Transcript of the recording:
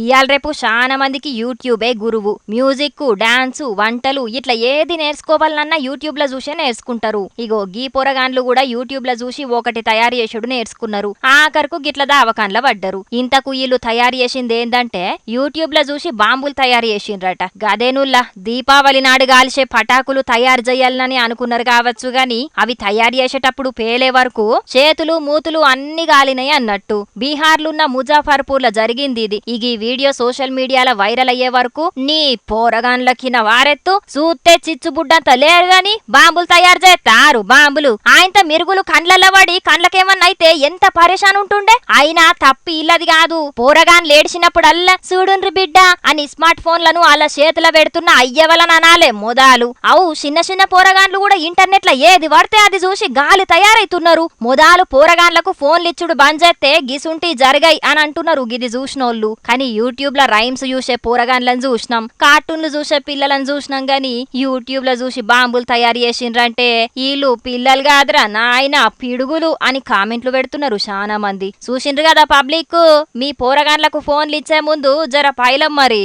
ఇయాల రేపు చాలా మందికి యూట్యూబే గురువు. మ్యూజిక్ డాన్సు వంటలు ఇట్లా ఏది నేర్చుకోవాలన్నా యూట్యూబ్లో చూసే నేర్చుకుంటారు. ఇగో గీ పొరగాన్లు కూడా యూట్యూబ్లో చూసి ఒకటి తయారు చేసుడు నేర్చుకున్నారు. ఆఖరుకు గిట్ల దావకాన్ల పడ్డరు. ఇంతకు వీళ్ళు తయారు చేసింది ఏందంటే యూట్యూబ్లో చూసి బాంబులు తయారు చేసిండ్రట. గదేనుల్లా దీపావళి నాడు గాల్చే పటాకులు తయారు చేయాలని అనుకున్నారు కావచ్చు గాని అవి తయారు చేసేటప్పుడు పేలే వరకు చేతులు మూతులు అన్ని గాలినాయి అన్నట్టు. బీహార్లున్న ముజాఫర్పూర్లో జరిగింది ఇది. ఇక వీడియో సోషల్ మీడియాలో వైరల్ అయ్యే వరకు నీ పోరగాన్లకిన వారెత్తు. చూస్తే చిచ్చుబుడ్డంత లేరు గాని బాంబులు తయారు చేస్తారు. బాంబులు. ఆయనతో మిరుగులు కండ్లలో పడి కండ్లకేమన్నా అయితే ఎంత పరేషాన్ ఉంటుండే? అయినా తప్పి ఇల్లది కాదు. పోరగాన్ లేడిచినప్పుడల్లా చూడుండ్రి బిడ్డ అని స్మార్ట్ ఫోన్లను అలా చేతిలో పెడుతున్న అయ్యవలన అనాలే మొదాలు. అవు చిన్న చిన్న పోరగాన్లు కూడా ఇంటర్నెట్లో ఏది పడితే అది చూసి గాలి తయారైతున్నారు. మొదాలు పోరగాన్లకు ఫోన్లు ఇచ్చుడు బంద్ చేస్తే గిసుంటి జరగాయి అని అంటున్నారు గిది చూసినోళ్ళు. కానీ యూట్యూబ్లో రైమ్స్ చూసే పోరగాన్లను చూసినాం. కార్టూన్లు చూసే పిల్లలను చూసినాం గాని యూట్యూబ్లో చూసి బాంబులు తయారు చేసిండ్రంటే వీళ్ళు పిల్లలు కాదురా నాయన పిడుగులు అని కామెంట్లు పెడుతున్నారు చాలా మంది. చూసిండ్రు కదా పబ్లిక్ మీ పోరగాన్లకు ఫోన్లు ఇచ్చే ముందు జర పైలం మరి.